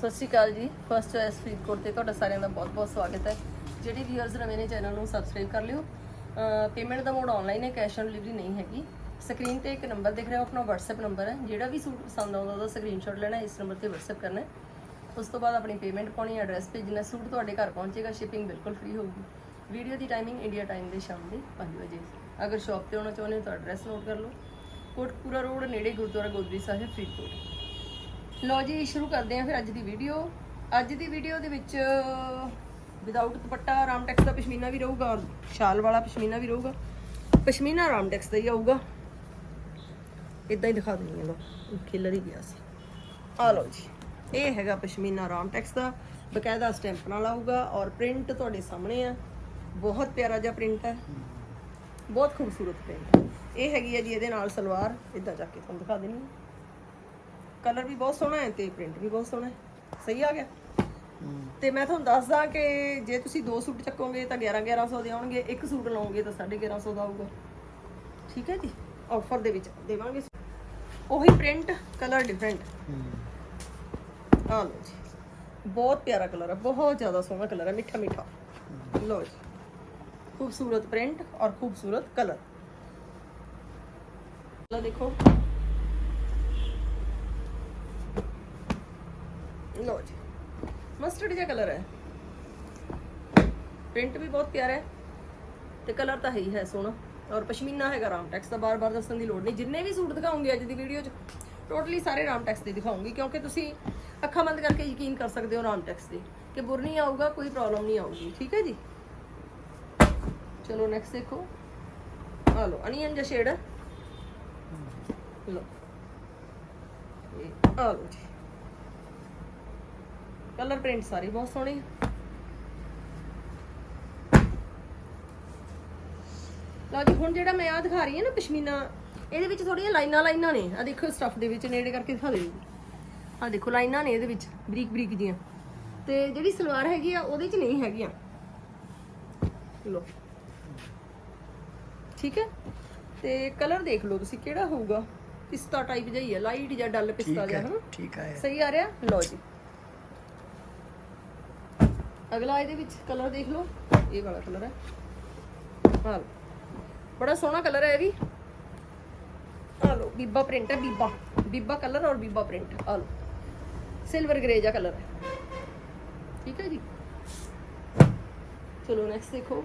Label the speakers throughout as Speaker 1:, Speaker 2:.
Speaker 1: ਸਤਿ ਸ਼੍ਰੀ ਅਕਾਲ ਜੀ। First choice Faridkot ਤੇ ਤੁਹਾਡਾ ਸਾਰਿਆਂ ਦਾ ਬਹੁਤ-ਬਹੁਤ ਸਵਾਗਤ ਹੈ। ਜਿਹੜੇ ਵੀਅਰਸ ਨਵੇਂ ਨੇ ਚੈਨਲ ਨੂੰ ਸਬਸਕ੍ਰਾਈਬ ਕਰ ਲਿਓ। ਪੇਮੈਂਟ ਦਾ ਮੋਡ ਆਨਲਾਈਨ ਹੈ ਕੈਸ਼ ਔਨ ਡਿਲੀਵਰੀ ਨਹੀਂ ਹੈਗੀ। ਸਕਰੀਨ ਤੇ ਇੱਕ ਨੰਬਰ ਦਿਖ ਰਿਹਾ, ਉਹ ਆਪਣਾ WhatsApp ਨੰਬਰ ਹੈ। ਜਿਹੜਾ ਵੀ ਸੂਟ ਪਸੰਦ ਆਉਂਦਾ ਉਹਦਾ ਸਕਰੀਨਸ਼ਾਟ ਲੈਣਾ ਇਸ ਨੰਬਰ ਤੇ WhatsApp ਕਰਨਾ ਉਸ ਤੋਂ ਬਾਅਦ ਆਪਣੀ ਪੇਮੈਂਟ ਪਾਉਣੀ ਐਡਰੈਸ ਭੇਜਣਾ ਸੂਟ ਤੁਹਾਡੇ ਘਰ ਪਹੁੰਚੇਗਾ ਸ਼ਿਪਿੰਗ ਬਿਲਕੁਲ ਫ੍ਰੀ ਹੋਊਗੀ। ਵੀਡੀਓ ਦੀ ਟਾਈਮਿੰਗ ਇੰਡੀਆ ਟਾਈਮ ਦੇ ਸ਼ਾਮ ਦੇ 5 ਵਜੇ। ਅਗਰ ਸ਼ਾਪ ਤੇ ਆਉਣਾ ਚਾਹੁੰਦੇ ਹੋ ਤਾਂ ਐਡਰੈਸ ਨੋਟ ਕਰ ਲਓ। ਕੋਟਪੂਰਾ ਰੋਡ ਨੇੜੇ ਗੁਰਦੁਆਰਾ ਗੋਦਰੀ ਸਾਹਿਬ ਫਰੀਦਕੋਟ ਲਓ ਜੀ, ਸ਼ੁਰੂ ਕਰਦੇ ਹਾਂ ਫਿਰ ਅੱਜ ਦੀ ਵੀਡੀਓ ਅੱਜ ਦੀ ਵੀਡੀਓ ਦੇ ਵਿੱਚ ਵਿਦਆਊਟ ਦੁਪੱਟਾ ਰਾਮਟੈਕਸ ਦਾ ਪਸ਼ਮੀਨਾ ਵੀ ਰਹੂਗਾ ਔਰ ਸ਼ਾਲ ਵਾਲਾ ਪਸ਼ਮੀਨਾ ਵੀ ਰਹੂਗਾ। ਪਸ਼ਮੀਨਾ ਰਾਮਟੈਕਸ ਦਾ ਹੀ ਆਊਗਾ। ਇਦਾਂ ਹੀ ਦਿਖਾ ਦਿੰਦੀ ਹਾਂ ਲਓ ਖਿਲਰ ਹੀ ਗਿਆ ਸੀ। ਆ ਲਓ ਜੀ। ਇਹ ਹੈਗਾ ਪਸ਼ਮੀਨਾ ਰਾਮਟੈਕਸ ਦਾ। ਬਕਾਇਦਾ ਸਟੈਂਪ ਨਾਲ ਆਊਗਾ ਔਰ ਪ੍ਰਿੰਟ ਤੁਹਾਡੇ ਸਾਹਮਣੇ ਆ। ਬਹੁਤ ਪਿਆਰਾ ਜਿਹਾ ਪ੍ਰਿੰਟ ਹੈ। ਬਹੁਤ ਖੂਬਸੂਰਤ ਪ੍ਰਿੰਟ ਇਹ ਹੈਗੀ ਹੈ ਜੀ ਇਹਦੇ ਨਾਲ ਸਲਵਾਰ। ਇਦਾਂ ਜਾ ਕੇ ਤੁਹਾਨੂੰ ਦਿਖਾ ਦਿੰਦੀ ਹਾਂ। ਕਲਰ ਵੀ ਬਹੁਤ ਸੋਹਣਾ ਹੈ ਤੇ ਪ੍ਰਿੰਟ ਵੀ ਬਹੁਤ ਸੋਹਣਾ ਹੈ। ਸਹੀ ਆ ਗਿਆ। ਤੇ ਮੈਂ ਤੁਹਾਨੂੰ ਦੱਸਦਾ ਕਿ ਜੇ ਤੁਸੀਂ ਦੋ ਸੂਟ ਚੱਕੋਗੇ ਤਾਂ 11 1100 ਦੇ ਆਉਣਗੇ ਇੱਕ ਸੂਟ ਲਓਗੇ ਤਾਂ 1150 ਦਾ ਆਊਗਾ। ਠੀਕ ਹੈ ਜੀ? ਆਫਰ ਦੇ ਵਿੱਚ ਦੇਵਾਂਗੇ ਉਹੀ ਪ੍ਰਿੰਟ ਕਲਰ ਡਿਫਰੈਂਟ ਆ ਲਓ ਜੀ। ਬਹੁਤ ਪਿਆਰਾ ਕਲਰ ਹੈ ਬਹੁਤ ਜ਼ਿਆਦਾ ਸੋਹਣਾ ਕਲਰ ਹੈ ਮਿੱਠਾ ਮਿੱਠਾ। ਲਓ ਜੀ। ਖੂਬਸੂਰਤ ਪ੍ਰਿੰਟ ਔਰ ਖੂਬਸੂਰਤ ਕਲਰ। ਲਓ ਦੇਖੋ। ਲਓ ਜੀ। ਮਸਟਰਡ ਜਿਹਾ ਕਲਰ ਹੈ। ਪ੍ਰਿੰਟ ਵੀ ਬਹੁਤ ਪਿਆਰਾ ਹੈ। ਤੇ ਕਲਰ ਤਾਂ ਹੈ ਹੀ ਹੈ ਸੋਹਣਾ। ਔਰ ਪਸ਼ਮੀਨਾ ਹੈਗਾ ਰਾਮ ਟੈਕਸ ਦਾ, ਬਾਰ-ਬਾਰ ਦੱਸਣ ਦੀ ਲੋੜ ਨਹੀਂ। ਜਿੰਨੇ ਵੀ ਸੂਟ ਦਿਖਾਉਂਗੀ ਅੱਜ ਦੀ ਵੀਡੀਓ 'ਚ ਟੋਟਲੀ ਸਾਰੇ ਰਾਮਟੈਕਸ ਦੇ ਦਿਖਾਉਂਗੀ। ਕਿਉਂਕਿ ਤੁਸੀਂ ਅੱਖਾਂ ਬੰਦ ਕਰਕੇ ਯਕੀਨ ਕਰ ਸਕਦੇ ਹੋ ਰਾਮ ਟੈਕਸ ਤੇ ਕਿ ਬੁਰ ਨਹੀਂ ਆਊਗਾ, ਕੋਈ ਪ੍ਰੋਬਲਮ ਨਹੀਂ ਆਊਗੀ। ਠੀਕ ਹੈ ਜੀ? ਚਲੋ ਨੈਕਸਟ ਦੇਖੋ। ਆ ਲਓ, ਅਨੀਅਨ ਜਿਹਾ ਸ਼ੇਡ ਹੈ। ਲਓ। ਇਹ ਆ ਲਓ ਜੀ। ਕਲਰ ਪ੍ਰਿੰਟ ਸਾਰੇ ਬਹੁਤ ਸੋਹਣੇ। ਲਓ ਜੀ ਹੁਣ ਜਿਹੜਾ ਮੈਂ ਆ ਦਿਖਾ ਰਹੀ ਹਾਂ ਨਾ ਪਸ਼ਮੀਨਾ ਇਹਦੇ ਵਿੱਚ ਥੋੜੀਆਂ ਲਾਈਨਾਂ ਲਾਈਨਾਂ ਨੇ। ਆ ਦੇਖੋ ਸਟਫ ਦੇ ਵਿੱਚ ਨੇੜੇ ਕਰਕੇ ਦਿਖਾ ਦਿਓ। ਆ ਦੇਖੋ ਲਾਈਨਾਂ ਨੇ ਇਹਦੇ ਵਿੱਚ ਬਰੀਕ ਬਰੀਕ ਜੀਆਂ ਤੇ ਜਿਹੜੀ ਸਲਵਾਰ ਹੈਗੀ ਆ ਉਹਦੇ 'ਚ ਨਹੀਂ ਹੈਗੀਆਂ। ਲਓ। ਠੀਕ ਹੈ? ਤੇ ਕਲਰ ਦੇਖ ਲਓ ਤੁਸੀਂ ਕਿਹੜਾ ਹੋਊਗਾ? ਪਿਸਤਾ ਟਾਈਪ ਜਿਹਾ ਹੀ ਹੈ ਲਾਈਟ ਜਾਂ ਡਲ ਪਿਸਤਾ ਜਿਹਾ ਹਨਾ?
Speaker 2: ਠੀਕ ਹੈ।
Speaker 1: ਸਹੀ ਆ ਰਿਹਾ? ਲਓ ਜੀ। ਅਗਲਾ ਇਹਦੇ ਵਿੱਚ ਕਲਰ ਦੇਖ ਲਓ। ਇਹ ਵਾਲਾ ਕਲਰ ਹੈ। ਆ ਬੜਾ ਸੋਹਣਾ ਕਲਰ ਹੈ ਇਹ ਵੀ। ਆ ਲਓ, ਬੀਬਾ ਪ੍ਰਿੰਟ ਹੈ, ਬੀਬਾ। ਬੀਬਾ ਕਲਰ ਔਰ ਬੀਬਾ ਪ੍ਰਿੰਟ ਆ ਲਓ। ਸਿਲਵਰ ਗ੍ਰੇ ਜਿਹਾ ਕਲਰ ਹੈ। ਠੀਕ ਹੈ ਜੀ? ਚਲੋ ਨੈਕਸਟ ਦੇਖੋ।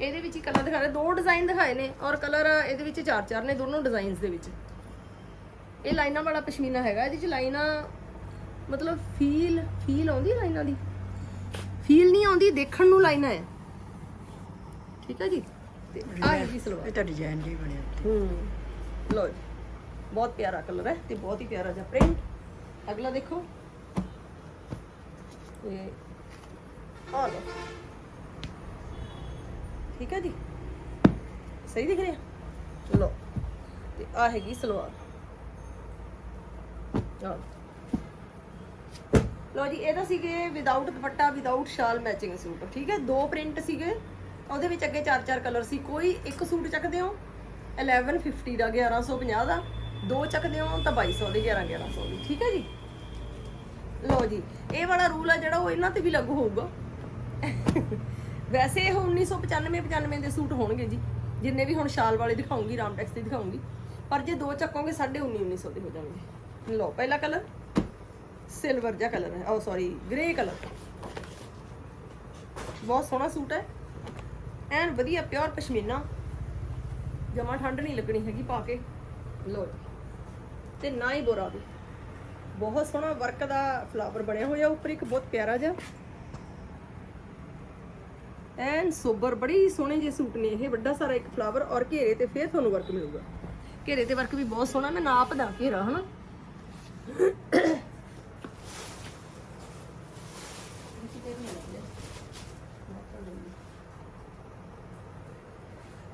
Speaker 1: ਇਹਦੇ ਵਿੱਚ ਹੀ ਕਲਰ ਦਿਖਾ ਰਹੇ। ਦੋ ਡਿਜ਼ਾਈਨ ਦਿਖਾਏ ਨੇ ਔਰ ਕਲਰ ਇਹਦੇ ਵਿੱਚ ਚਾਰ ਚਾਰ ਨੇ ਦੋਨੋਂ ਡਿਜ਼ਾਈਨਸ ਦੇ ਵਿੱਚ। ਇਹ ਲਾਈਨਾਂ ਵਾਲਾ ਪਸ਼ਮੀਨਾ ਹੈਗਾ। ਇਹਦੇ ਚ ਲਾਈਨਾਂ ਮਤਲਬ ਫੀਲ ਫੀਲ ਆਉਂਦੀ ਲਾਈਨਾਂ ਦੀ? ਫੀਲ ਨਹੀਂ ਆਉਂਦੀ ਦੇਖਣ ਨੂੰ ਲਾਈਨਾਂ ਹੈ ਠੀਕ ਹੈ ਜੀ? ਤੇ ਆ ਹੈਗੀ ਸਲਵਾਰ।
Speaker 2: ਇਹ ਤਾਂ ਡਿਜ਼ਾਈਨ ਜੀ ਬਣਿਆ
Speaker 1: ਹੂੰ। ਲੋ ਜੀ ਬਹੁਤ ਪਿਆਰਾ ਕਲਰ ਹੈ ਤੇ ਬਹੁਤ ਹੀ ਪਿਆਰਾ ਜਿਹਾ ਪ੍ਰਿੰਟ ਅਗਲਾ ਦੇਖੋ। ਇਹ ਆ ਲੋ ਠੀਕ ਹੈ ਜੀ? ਸਹੀ ਦਿਖ ਰਿਹਾ? ਲੋ ਤੇ ਆ ਹੈਗੀ ਸਲਵਾਰ। ਆ ਲਓ ਜੀ, ਇਹ ਤਾਂ ਸੀਗੇ ਵਿਦਆਊਟ ਦੁਪੱਟਾ ਵਿਦਆਊਟ ਸ਼ਾਲ ਮੈਚਿੰਗ ਸੂਟ, ਠੀਕ ਹੈ? ਦੋ ਪ੍ਰਿੰਟ ਸੀਗੇ, ਉਹਦੇ ਵਿੱਚ ਅੱਗੇ ਚਾਰ ਚਾਰ ਕਲਰ ਸੀ। ਕੋਈ ਇੱਕ ਸੂਟ ਚੱਕਦੇ ਹੋ 1150 ਦਾ 1150 ਦਾ, ਦੋ ਚੱਕਦੇ ਹੋ ਤਾਂ 2200 ਦੇ 11 1100 ਦੀ, ਠੀਕ ਹੈ ਜੀ? ਲਓ ਜੀ, ਇਹ ਵਾਲਾ ਰੂਲ ਆ ਜਿਹੜਾ ਉਹ ਇਹਨਾਂ ਤੇ ਵੀ ਲਾਗੂ ਹੋਊਗਾ। ਵੈਸੇ ਇਹ 1995 95 ਦੇ ਸੂਟ ਹੋਣਗੇ ਜੀ, ਜਿੰਨੇ ਵੀ ਹੁਣ ਸ਼ਾਲ ਵਾਲੇ ਦਿਖਾਉਂਗੀ ਰਾਮਟੈਕਸ ਦੇ ਦਿਖਾਉਂਗੀ, ਪਰ ਜੇ ਦੋ ਚੱਕੋਗੇ 19 1900 ਦੇ ਹੋ ਜਾਣਗੇ। ਲਓ, ਪਹਿਲਾ ਕਲਰ ਸਿਲਵਰ ਜਿਹਾ ਕਲਰ ਹੈ। ਉਹ ਸੌਰੀ ਗ੍ਰੇ ਕਲਰ ਬਹੁਤ ਸੋਹਣਾ ਸੂਟ ਹੈ। ਐਨ ਵਧੀਆ ਪਿਓਰ ਪਸ਼ਮੀਨਾ। ਜਮਾ ਠੰਡ ਨਹੀਂ ਲੱਗਣੀ ਹੈਗੀ, ਪਾ ਕੇ। ਲੋ ਜੀ। ਤੇ ਨਾ ਹੀ ਬੋਰਾ ਵੀ ਬਹੁਤ ਸੋਹਣਾ ਵਰਕ ਦਾ ਫਲਾਵਰ ਬਣਿਆ ਹੋਇਆ ਉੱਪਰ, ਇੱਕ ਬਹੁਤ ਪਿਆਰਾ ਜਿਹਾ। ਐਨ ਸੋਬਰ, ਬੜੀ ਸੋਹਣੇ ਜਿਹੇ ਸੂਟ ਨੇ ਇਹ। ਵੱਡਾ ਸਾਰਾ ਇੱਕ ਫਲਾਵਰ ਔਰ ਘੇਰੇ ਤੇ ਫੇਰ ਤੁਹਾਨੂੰ ਵਰਕ ਮਿਲੂਗਾ। ਘੇਰੇ ਤੇ ਵਰਕ ਵੀ ਬਹੁਤ ਸੋਹਣਾ, ਮੈਂ ਨਾਪ ਦਾ ਘੇਰਾ, ਹਨਾ?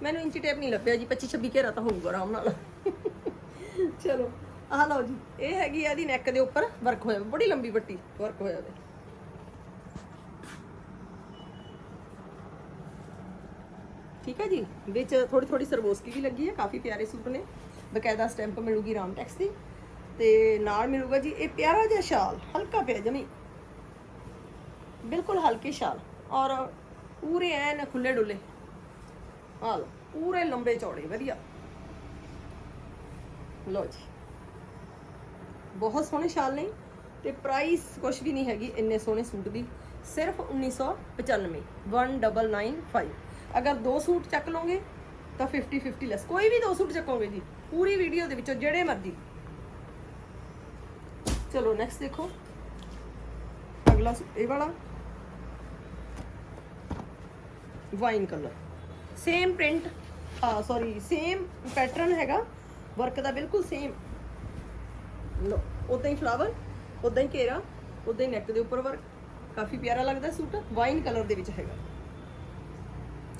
Speaker 1: ਮੈਨੂੰ ਇੰਚੀ ਟੇਪ ਨਹੀਂ ਲੱਭਿਆ ਜੀ 25 26 ਘੇਰਾ ਤਾਂ ਹੋਊਗਾ ਆਰਾਮ ਨਾਲ। ਚਲੋ, ਆਹ ਲਓ ਜੀ, ਇਹ ਹੈਗੀ ਆ ਇਹਦੀ ਨੈਕ ਦੇ ਉੱਪਰ ਵਰਕ ਹੋਇਆ, ਬੜੀ ਲੰਬੀ ਪੱਟੀ ਵਰਕ ਹੋਇਆ ਵੇ ਠੀਕ ਹੈ ਜੀ, ਵਿੱਚ ਥੋੜੀ ਥੋੜੀ ਸਰਵੋਸਕੀ ਵੀ ਲੱਗੀ ਹੈ, ਕਾਫੀ ਪਿਆਰੇ ਸੂਟ ਨੇ। ਬਕਾਇਦਾ ਸਟੈਂਪ ਮਿਲੂਗੀ ਰਾਮ ਟੈਕਸ ਦੀ। ਤੇ ਨਾਲ ਮਿਲੂਗਾ ਜੀ, ਇਹ ਪਿਆਰਾ ਜਿਹਾ ਸ਼ਾਲ, ਹਲਕਾ ਪਿਆ ਜਮੀ ਬਿਲਕੁਲ ਹਲਕੇ ਸ਼ਾਲ ਔਰ ਪੂਰੇ ਐਨ ਖੁੱਲੇ ਡੁੱਲੇ। ਆ ਲਓ, ਪੂਰੇ ਲੰਬੇ ਚੌੜੇ, ਵਧੀਆ। ਲਓ ਜੀ। ਬਹੁਤ ਸੋਹਣੇ ਸ਼ਾਲ ਨੇ ਤੇ ਪ੍ਰਾਈਸ ਕੁਛ ਵੀ ਨਹੀਂ ਹੈਗੀ ਇੰਨੇ ਸੋਹਣੇ ਸੂਟ ਦੀ। ਸਿਰਫ 1995 1995 ਅਗਰ ਦੋ ਸੂਟ ਚੱਕ ਲਓਗੇ ਤਾਂ 50 50 ਲੈਸ ਕੋਈ ਵੀ ਦੋ ਸੂਟ ਚੱਕੋਗੇ ਜੀ, ਪੂਰੀ ਵੀਡੀਓ ਦੇ ਵਿੱਚੋਂ ਜਿਹੜੇ ਮਰਜ਼ੀ। ਚਲੋ ਨੈਕਸਟ ਦੇਖੋ। ਅਗਲਾ ਸੂਟ ਇਹ ਵਾਲਾ। ਵਾਈਨ ਕਲਰ ਸੇਮ ਪ੍ਰਿੰਟ ਆ ਸੌਰੀ ਸੇਮ ਪੈਟਰਨ ਹੈਗਾ। ਵਰਕ ਦਾ ਬਿਲਕੁਲ ਸੇਮ ਲੋ ਉਦਾਂ ਹੀ ਫਲਾਵਰ ਉਦਾਂ ਹੀ ਘੇਰਾ ਉਦਾਂ ਹੀ ਨੈਕ ਦੇ ਉੱਪਰ ਵਰਕ ਕਾਫੀ ਪਿਆਰਾ ਲੱਗਦਾ ਸੂਟ। ਵਾਈਨ ਕਲਰ ਦੇ ਵਿੱਚ ਹੈਗਾ।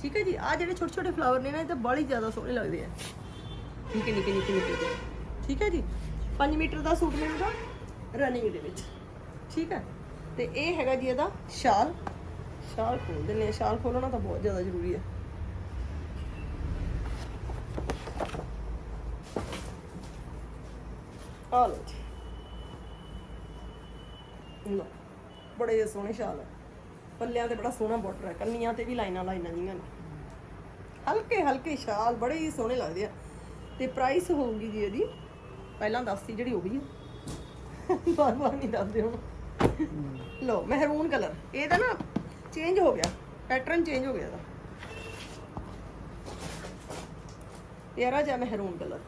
Speaker 1: ਠੀਕ ਹੈ ਜੀ? ਆ ਜਿਹੜੇ ਛੋਟੇ ਛੋਟੇ ਫਲਾਵਰ ਨੇ ਨਾ, ਇਹ ਤਾਂ ਬੜੀ ਜ਼ਿਆਦਾ ਸੋਹਣੇ ਲੱਗਦੇ ਆ। ਨਿੱਕੇ ਨਿੱਕੇ ਨਿੱਕੇ ਨਿੱਕੇ। ਠੀਕ ਹੈ ਜੀ? 5 ਮੀਟਰ ਦਾ ਸੂਟ ਮਿਲੂਗਾ ਰਨਿੰਗ ਦੇ ਵਿੱਚ। ਠੀਕ ਹੈ? ਤੇ ਇਹ ਹੈਗਾ ਜੀ ਇਹਦਾ ਸ਼ਾਲ। ਸ਼ਾਲ ਖੋਲ ਦਿੰਦੇ ਆ ਸ਼ਾਲ ਖੋਲਣਾ ਤਾਂ ਬਹੁਤ ਜ਼ਿਆਦਾ ਜ਼ਰੂਰੀ ਹੈ। ਆ ਲਓ ਜੀ। ਲਓ, ਬੜੇ ਜਿਹੇ ਸੋਹਣੇ ਸ਼ਾਲ ਹੈ ਪੱਲਿਆਂ ਤੇ ਬੜਾ ਸੋਹਣਾ ਬਾਰਡਰ ਹੈ ਕੰਨੀਆਂ ਤੇ ਵੀ ਲਾਈਨਾਂ ਲਾਈਨਾਂ ਜੀਆਂ ਨੇ। ਹਲਕੇ ਹਲਕੇ ਸ਼ਾਲ ਬੜੇ ਹੀ ਸੋਹਣੇ ਲੱਗਦੇ ਆ। ਤੇ ਪ੍ਰਾਈਸ ਹੋਊਗੀ ਜੀ ਇਹਦੀ, ਪਹਿਲਾਂ ਦੱਸਤੀ ਜਿਹੜੀ ਹੋ ਗਈ ਬਾਰ ਬਾਰ ਨਹੀਂ ਦੱਸਦੇ ਹੁਣ। ਲੋ ਮਹਿਰੂਨ ਕਲਰ। ਇਹ ਤਾਂ ਨਾ ਚੇਂਜ ਹੋ ਗਿਆ। ਪੈਟਰਨ ਚੇਂਜ ਹੋ ਗਿਆ ਇਹਦਾ। ਪਿਆਰਾ ਜਿਹਾ ਮਹਿਰੂਨ ਕਲਰ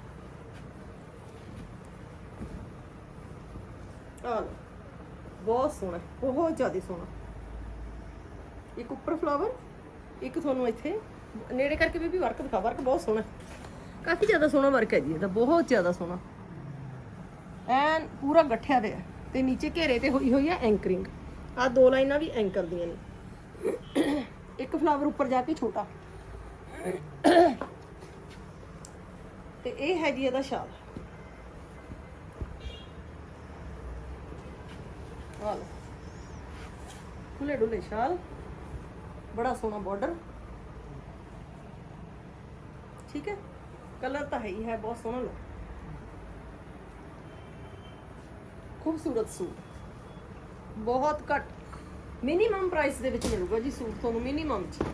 Speaker 1: ਆ ਬਹੁਤ ਸੋਹਣਾ ਬਹੁਤ ਜ਼ਿਆਦਾ ਸੋਹਣਾ। ਇੱਕ ਉੱਪਰ ਫਲਾਵਰ ਇੱਕ ਤੁਹਾਨੂੰ ਇੱਥੇ ਨੇੜੇ ਕਰਕੇ ਵੀ ਵੀ ਵਰਕ ਦਿਖਾ ਵਰਕ ਬਹੁਤ ਸੋਹਣਾ ਕਾਫੀ ਜ਼ਿਆਦਾ ਸੋਹਣਾ ਵਰਕ ਹੈ ਜੀ ਇਹਦਾ, ਬਹੁਤ ਜ਼ਿਆਦਾ ਸੋਹਣਾ। ਐਨ ਪੂਰਾ ਗੱਠਿਆ ਤੇ ਹੈ ਤੇ ਨੀਚੇ ਘੇਰੇ ਤੇ ਹੋਈ ਹੋਈ ਹੈ ਐਂਕਰਿੰਗ ਆ ਦੋ ਲਾਈਨਾਂ ਵੀ ਐਂਕਰ ਦੀਆਂ ਨੇ। ਇੱਕ ਫਲਾਵਰ ਉੱਪਰ ਜਾ ਕੇ ਛੋਟਾ। ਤੇ ਇਹ ਹੈ ਜੀ ਇਹਦਾ ਸ਼ਾਲ ਆ ਖੁੱਲੇ ਡੁੱਲੇ ਸ਼ਾਲ ਬੜਾ ਸੋਹਣਾ ਬਾਰਡਰ ਠੀਕ ਹੈ? ਕਲਰ ਤਾਂ ਹੈ ਹੀ ਹੈ, ਬਹੁਤ ਸੋਹਣਾ ਲੋ ਖੂਬਸੂਰਤ ਸੂਟ। ਬਹੁਤ ਘੱਟ ਮਿਨੀਮਮ ਪ੍ਰਾਈਸ ਦੇ ਵਿੱਚ ਮਿਲੂਗਾ ਜੀ ਸੂਟ ਤੁਹਾਨੂੰ ਮਿਨੀਮਮ ਚ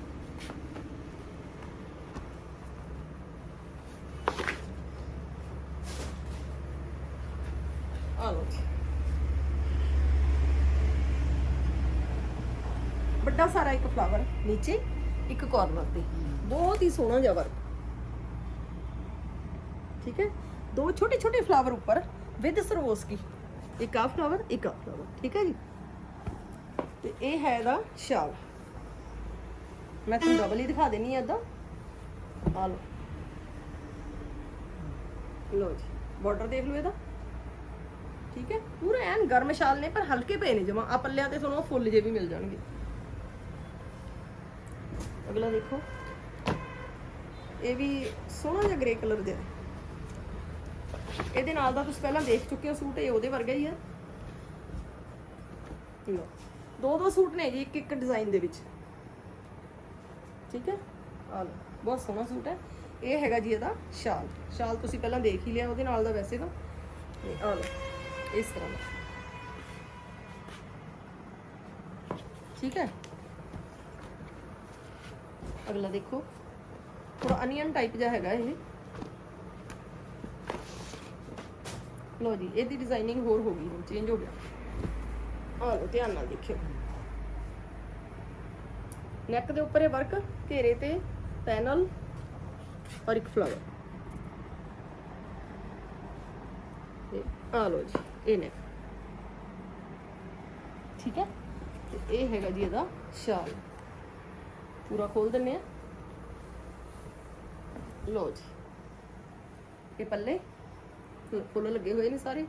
Speaker 1: ਆ ਵੱਡਾ ਸਾਰਾ ਇੱਕ ਫਲਾਵਰ ਨੀਚੇ ਇੱਕ ਕਾਰਨਰ ਤੇ ਬਹੁਤ ਹੀ ਸੋਹਣਾ ਜਿਹਾ ਵਰਕ ਠੀਕ ਹੈ ਦੋ ਛੋਟੇ ਛੋਟੇ ਫਲਾਵਰ ਉੱਪਰ ਵਿਦ ਸਰਵੋਸਕੀ ਇੱਕ ਆ ਫਲਾਵਰ ਇੱਕ ਆ ਫਲਾਵਰ ਠੀਕ ਹੈ ਜੀ ਤੇ ਇਹ ਹੈ ਇਹਦਾ ਸ਼ਾਲ ਮੈਂ ਤੁਹਾਨੂੰ ਡਬਲ ਹੀ ਦਿਖਾ ਦੇਣੀ ਹੈ ਇਹਦਾ ਆ ਲਓ। ਲਓ ਜੀ ਬਾਰਡਰ ਦੇਖ ਲਓ ਇਹਦਾ। ਠੀਕ ਹੈ? ਪੂਰਾ ਐਨ ਗਰਮ ਸ਼ਾਲ ਨੇ, ਪਰ ਹਲਕੇ ਪਏ ਨੇ ਜਮਾ। ਆ ਪੱਲਿਆਂ ਤੇ ਤੁਹਾਨੂੰ ਫੁੱਲ ਜੇ ਵੀ ਮਿਲ ਜਾਣਗੇ। ਅਗਲਾ ਦੇਖੋ। ਇਹ ਵੀ ਸੋਹਣਾ ਜਿਹਾ ਗ੍ਰੇ ਕਲਰ ਦਾ ਇਹਦੇ ਨਾਲ ਦਾ ਤੁਸੀਂ ਪਹਿਲਾਂ ਦੇਖ ਚੁੱਕੇ ਹੋ ਸੂਟ, ਇਹ ਉਹਦੇ ਵਰਗਾ ਹੀ ਹੈ ਲਓ। ਦੋ ਦੋ ਸੂਟ ਨੇ ਜੀ, ਇੱਕ ਇੱਕ ਡਿਜ਼ਾਈਨ ਦੇ ਵਿੱਚ। ਠੀਕ ਹੈ? ਆ ਲਓ, ਬਹੁਤ ਸੋਹਣਾ ਸੂਟ ਹੈ। ਇਹ ਹੈਗਾ ਜੀ ਇਹਦਾ ਸ਼ਾਲ। ਸ਼ਾਲ ਤੁਸੀਂ ਪਹਿਲਾਂ ਦੇਖ ਹੀ ਲਿਆ, ਉਹਦੇ ਨਾਲ ਦਾ ਵੈਸੇ ਤਾਂ। ਤੇ ਆ ਲਓ, ਇਸ ਤਰ੍ਹਾਂ ਦਾ। ਠੀਕ ਹੈ? ਅਗਲਾ ਦੇਖੋ। ਥੋੜਾ ਅਨੀਅਨ ਟਾਈਪ ਜਿਹਾ ਹੈਗਾ ਇਹ। ਲੋ ਜੀ, ਇਹਦੀ ਡਿਜ਼ਾਈਨਿੰਗ ਹੋਰ ਹੋ ਗਈ, ਹੁਣ ਚੇਂਜ ਹੋ ਗਿਆ। ਆ ਲਓ ਧਿਆਨ ਨਾਲ ਦੇਖਿਓ। ਨੈਕ ਦੇ ਉੱਪਰ ਇਹ ਵਰਕ ਘੇਰੇ ਤੇ ਪੈਨਲ ਔਰ ਇੱਕ ਫਲਾਵਰ ਤੇ ਆ ਲਓ ਜੀ, ਇਹ ਨੈਕ ਠੀਕ ਹੈ? ਤੇ ਇਹ ਹੈਗਾ ਜੀ ਇਹਦਾ ਸ਼ਾਲ ਪੂਰਾ ਖੋਲ ਦਿੰਨੇ ਆ ਲੋ ਜੀ। ਇਹ ਪੱਲੇ। ਫੁੱਲ ਲੱਗੇ ਹੋਏ ਨੇ ਸਾਰੇ।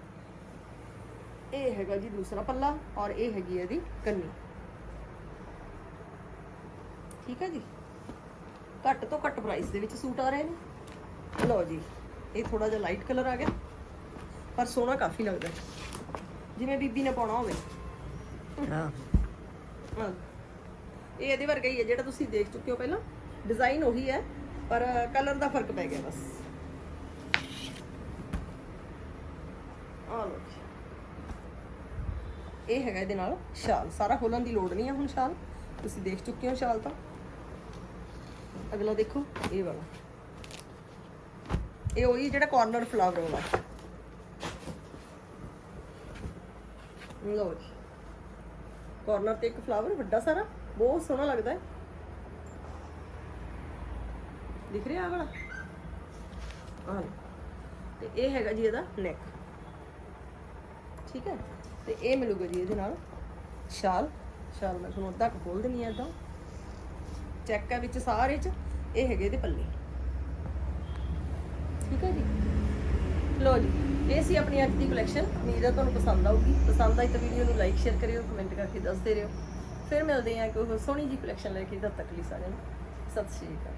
Speaker 1: ਇਹ ਹੈਗਾ ਜੀ ਦੂਸਰਾ ਪੱਲਾ ਔਰ ਇਹ ਹੈਗੀ ਹੈ ਇਹਦੀ ਕੰਨੀ। ਠੀਕ ਹੈ ਜੀ? ਘੱਟ ਤੋਂ ਘੱਟ ਪ੍ਰਾਈਸ ਦੇ ਵਿੱਚ ਸੂਟ ਆ ਰਹੇ ਨੇ। ਲਓ ਜੀ ਇਹ ਥੋੜਾ ਜਿਹਾ ਲਾਈਟ ਕਲਰ ਆ ਗਿਆ ਪਰ ਸੋਹਣਾ ਕਾਫੀ ਲੱਗਦਾ। ਜਿਵੇਂ ਬੀਬੀ ਨੇ ਪਾਉਣਾ ਹੋਵੇ।
Speaker 2: ਹਾਂ।
Speaker 1: ਇਹ ਇਹਦੇ ਵਰਗਾ ਹੀ ਹੈ ਜਿਹੜਾ ਤੁਸੀਂ ਦੇਖ ਚੁੱਕੇ ਹੋ ਪਹਿਲਾਂ। ਡਿਜ਼ਾਈਨ ਉਹੀ ਹੈ ਪਰ ਕਲਰ ਦਾ ਫ਼ਰਕ ਪੈ ਗਿਆ ਬਸ। ਆ ਲਓ ਜੀ। ਇਹ ਹੈਗਾ ਇਹਦੇ ਨਾਲ ਸ਼ਾਲ। ਸਾਰਾ ਖੋਲਣ ਦੀ ਲੋੜ ਨਹੀਂ ਹੈ ਹੁਣ ਸ਼ਾਲ। ਤੁਸੀਂ ਦੇਖ ਚੁੱਕੇ ਹੋ ਸ਼ਾਲ ਤਾਂ। ਅਗਲਾ ਦੇਖੋ, ਇਹ ਵਾਲਾ। ਇਹ ਉਹੀ ਜਿਹੜਾ ਕਾਰਨਰ ਫਲਾਵਰ ਵਾਲਾ। ਲਓ ਜੀ। ਕਾਰਨਰ ਤੇ ਇੱਕ ਫਲਾਵਰ ਵੱਡਾ ਸਾਰਾ। ਬਹੁਤ ਸੋਹਣਾ ਲੱਗਦਾ ਹੈ। ਦਿਖ ਰਿਹਾ ਆ ਵਾਲਾ? ਆਹ ਤੇ ਇਹ ਹੈਗਾ ਜੀ ਇਹਦਾ ਨੈਕ ਠੀਕ ਹੈ? ਤੇ ਇਹ ਮਿਲੂਗਾ ਜੀ ਇਹਦੇ ਨਾਲ ਸ਼ਾਲ ਸ਼ਾਲ ਮੈਂ ਤੁਹਾਨੂੰ ਅੱਧਾ ਕੁ ਖੋਲ ਦਿੰਨੀ ਆ ਇਦਾਂ। ਚੈੱਕ ਹੈ ਵਿੱਚ ਸਾਰੇ ਚ, ਇਹ ਹੈਗੇ ਇਹਦੇ ਪੱਲੇ। ਠੀਕ ਹੈ ਜੀ? ਲੋ ਜੀ, ਇਹ ਸੀ ਆਪਣੀ ਅੱਜ ਦੀ ਕਲੈਕਸ਼ਨ ਉਮੀਦ ਹੈ ਤੁਹਾਨੂੰ ਪਸੰਦ ਆਊਗੀ। ਪਸੰਦ ਆਈ ਤਾਂ ਵੀਡੀਓ ਨੂੰ ਲਾਈਕ ਸ਼ੇਅਰ ਕਰਿਓ ਕਮੈਂਟ ਕਰਕੇ ਦੱਸਦੇ ਰਹੋ। ਫਿਰ ਮਿਲਦੇ ਹਾਂ ਕੋਈ ਹੋਰ ਸੋਹਣੀ ਜੀ ਕਲੈਕਸ਼ਨ ਲੈ ਕੇ ਤਦ ਤੱਕ ਲਈ ਸਾਰਿਆਂ ਨੂੰ। ਸਤਿ ਸ਼੍ਰੀ ਅਕਾਲ।